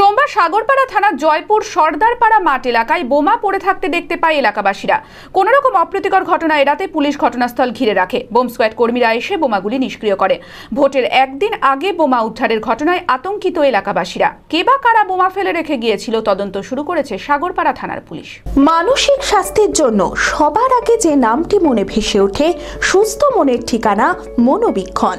সোমবার সাগরপাড়া থানার জয়পুর সর্দারপাড়া মাঠ এলাকায় বোমা পড়ে থাকতে দেখতে পায় এলাকাবাসীরা। কোন রকম অপ্রীতিকর ঘটনা এড়াতে পুলিশ ঘটনাস্থল ঘিরে রাখে। বোম স্কোয়াড কর্মীরা এসে বোমাগুলি নিষ্ক্রিয় করে। ভোটের একদিন আগে বোমা উদ্ধারের ঘটনায় আতঙ্কিত এলাকাবাসীরা। কে বা কারা বোমা ফেলে রেখে গিয়েছিল তদন্ত শুরু করেছে সাগরপাড়া থানার পুলিশ। মানসিক স্বাস্থ্যের জন্য সবার আগে যে নামটি মনে ভেসে ওঠে, সুস্থ মনের ঠিকানা মনোবীক্ষণ।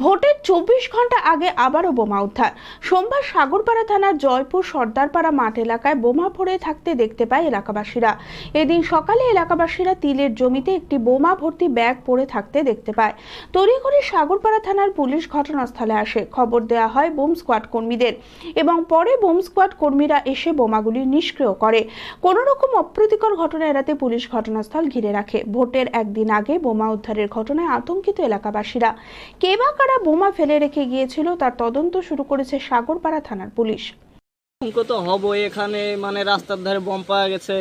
ভোটের চব্বিশ ঘণ্টা আগে আবারও বোমা উদ্ধার। সোমবার সাগরপাড়া থানার জয়পুর সর্দারপাড়া মাঠ এলাকায় বোমা পড়ে থাকতে দেখতে পায় এলাকাবাসীরা। এদিন সকালে এলাকাবাসীরা তিলের জমিতে একটি বোমা ভর্তি ব্যাগ পড়ে থাকতে দেখতে পায়। তড়িঘড়ি সাগরপাড়া থানার পুলিশ ঘটনাস্থলে আসে। খবর দেওয়া হয় বোম স্কোয়াড কর্মীদের এবং পরে বোম স্কোয়াড কর্মীরা এসে বোমাগুলি নিষ্ক্রিয় করে। কোনো রকম অপ্রীতিকর ঘটনা এড়াতে পুলিশ ঘটনাস্থল ঘিরে রাখে। ভোটের একদিন আগে বোমা উদ্ধারের ঘটনায় আতঙ্কিত এলাকাবাসীরা। কে বা কারা বোমা ফেলে রেখে গিয়েছিল তার তদন্ত শুরু করেছে সাগরপাড়া থানার পুলিশ। আতঙ্ক তো হবই এখানে মানে রাস্তার ধারে বম পাওয়া গেছে।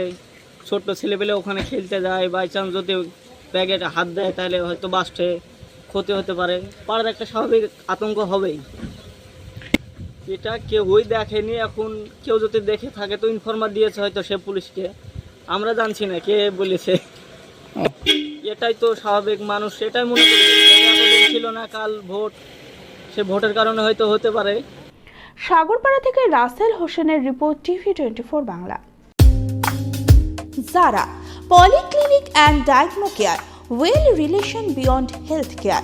ছোট্ট ছেলেপেলে ওখানে খেলতে যায় বাই চান্স যদি ব্যাগে হাত দেয় তাহলে হয়তো বাস্টে ক্ষতি হতে পারে। পাড়ার একটা স্বাভাবিক আতঙ্ক হবেই। এটা কেউই দেখেনি এখন কেউ যদি দেখে থাকে তো ইনফরমার দিয়েছে হয়তো সে পুলিশকে। আমরা জানছি না কে বলেছে। এটাই তো স্বাভাবিক মানুষ এটাই মনে করি ছিল না, কাল ভোট। সে ভোটের কারণে হয়তো হতে পারে। সাগরপাড়া থেকে রাসেল হোসেনের report TV twenty four Bangla. যারা polyclinic and diagno care, well relation beyond health care